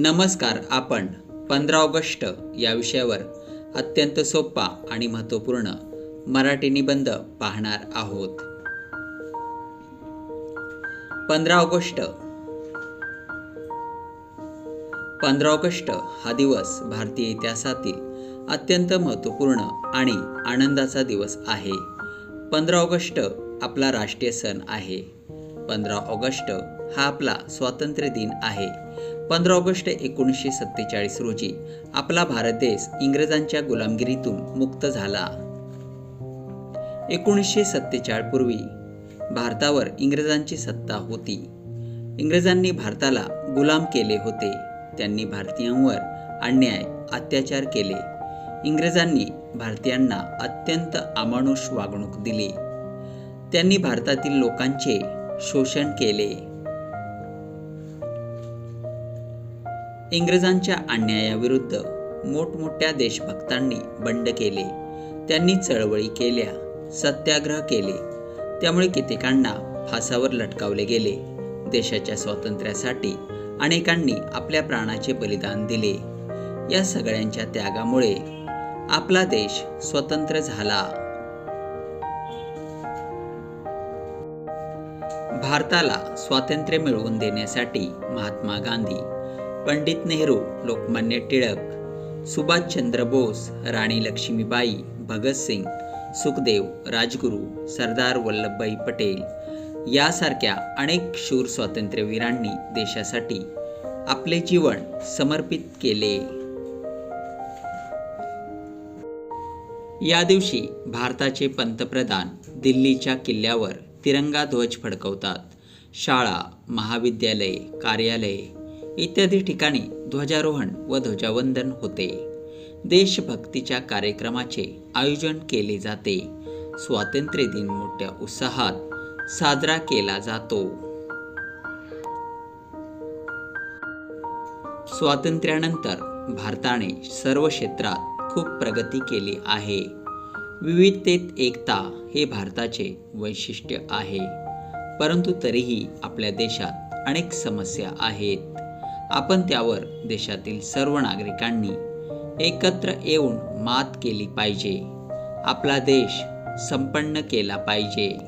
नमस्कार आपण पंधरा ऑगस्ट या विषयावर अत्यंत सोपा आणि महत्त्वपूर्ण मराठी निबंध पाहणार आहोत. पंधरा ऑगस्ट. पंधरा ऑगस्ट हा दिवस भारतीय इतिहासातील अत्यंत महत्त्वपूर्ण आणि आनंदाचा दिवस आहे. पंधरा ऑगस्ट आपला राष्ट्रीय सण आहे. पंधरा ऑगस्ट हा आपला स्वातंत्र्य दिन आहे. पंधरा ऑगस्ट एकोणीसशे सत्तेचाळीस रोजी आपला भारत देश इंग्रजांच्या गुलामगिरीतून मुक्त झाला. एकोणीसशे सत्तेचाळीस पूर्वी भारतावर इंग्रजांची सत्ता होती. इंग्रजांनी भारताला गुलाम केले होते. त्यांनी भारतीयांवर अन्याय अत्याचार केले. इंग्रजांनी भारतीयांना अत्यंत अमानुष वागणूक दिली. त्यांनी भारतातील लोकांचे शोषण केले. इंग्रजांच्या अन्यायाविरुद्ध मोठमोठ्या देशभक्तांनी बंड केले. त्यांनी चळवळी केल्या सत्याग्रह केले. त्यामुळे कित्येकांना फासावर लटकावले गेले. देशाच्या स्वातंत्र्यासाठी अनेकांनी आपल्या प्राणाचे बलिदान दिले. या सगळ्यांच्या त्यागामुळे आपला देश स्वतंत्र झाला. भारताला स्वातंत्र्य मिळवून देण्यासाठी महात्मा गांधी पंडित नेहरू लोकमान्य टिळक सुभाषचंद्र बोस राणी लक्ष्मीबाई भगतसिंग सुखदेव राजगुरू सरदार वल्लभभाई पटेल यासारख्या अनेक शूर स्वातंत्र्यवीरांनी देशासाठी आपले जीवन समर्पित केले. या दिवशी भारताचे पंतप्रधान दिल्लीच्या किल्ल्यावर तिरंगा ध्वज फडकवतात. शाळा महाविद्यालये कार्यालये इत्यादी ठिकाणी ध्वजारोहण व ध्वजावंदन होते. देशभक्तीच्या कार्यक्रमाचे आयोजन केले जाते. स्वातंत्र्य दिन मोठ्या उत्साहात साजरा केला जातो. स्वातंत्र्यानंतर भारताने सर्व क्षेत्रात खूप प्रगती केली आहे. विविधतेत एकता हे भारताचे वैशिष्ट्य आहे. परंतु तरीही आपल्या देशात अनेक समस्या आहेत. आपण त्यावर देशातील सर्व नागरिकांनी एकत्र येऊन मात केली पाहिजे. आपला देश संपन्न केला पाहिजे.